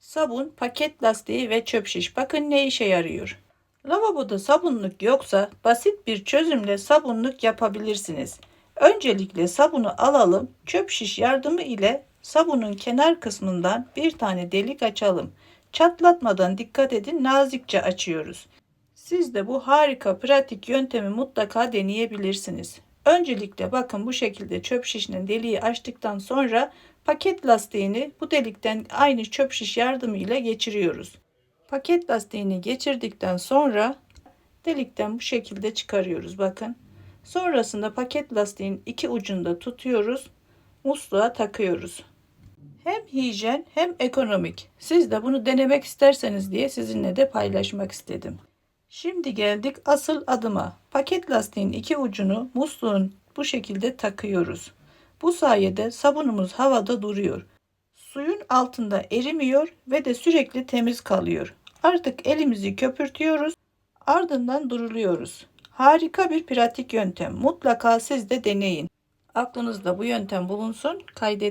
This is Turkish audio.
Sabun, paket lastiği ve çöp şiş. Bakın ne işe yarıyor. Lavaboda sabunluk yoksa basit bir çözümle sabunluk yapabilirsiniz. Öncelikle sabunu alalım. Çöp şiş yardımı ile sabunun kenar kısmından bir tane delik açalım. Çatlatmadan dikkat edin nazikçe açıyoruz. Siz de bu harika pratik yöntemi mutlaka deneyebilirsiniz. Öncelikle bakın bu şekilde çöp şişinin deliği açtıktan sonra paket lastiğini bu delikten aynı çöp şiş yardımıyla geçiriyoruz. Paket lastiğini geçirdikten sonra delikten bu şekilde çıkarıyoruz bakın. Sonrasında paket lastiğin iki ucunda tutuyoruz. Musluğa takıyoruz. Hem hijyen hem ekonomik. Siz de bunu denemek isterseniz diye sizinle de paylaşmak istedim. Şimdi geldik asıl adıma. Paket lastiğin iki ucunu musluğun bu şekilde takıyoruz. Bu sayede sabunumuz havada duruyor. Suyun altında erimiyor ve de sürekli temiz kalıyor. Artık elimizi köpürtüyoruz. Ardından duruluyoruz. Harika bir pratik yöntem. Mutlaka siz de deneyin. Aklınızda bu yöntem bulunsun. Kaydet